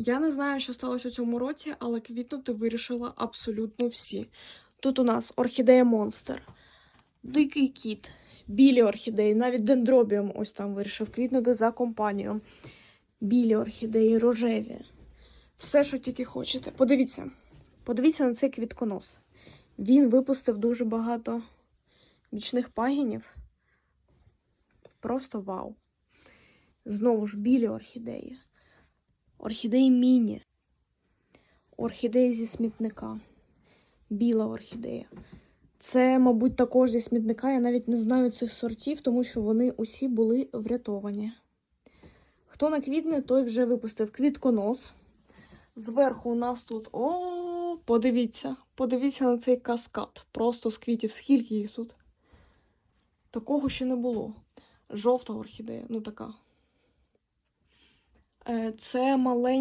Я не знаю, що сталося у цьому році, але квітнути вирішила абсолютно всі. Тут у нас орхідея Монстер, дикий кіт, білі орхідеї, навіть дендробіум ось там вирішив квітнути за компанію. Білі орхідеї, рожеві. Все, що тільки хочете. Подивіться, подивіться на цей квітконос. Він випустив дуже багато бічних пагінів. Просто вау. Знову ж білі орхідеї. Орхідеї міні. Орхідеї зі смітника. Біла орхідея. Це, мабуть, також зі смітника. Я навіть не знаю цих сортів, тому що вони усі були врятовані. Хто на квітне, той вже випустив квітконос. Зверху у нас тут. О, подивіться, подивіться на цей каскад. Просто з квітів. Скільки їх тут? Такого ще не було. Жовта орхідея, ну така. Е, Це маленька.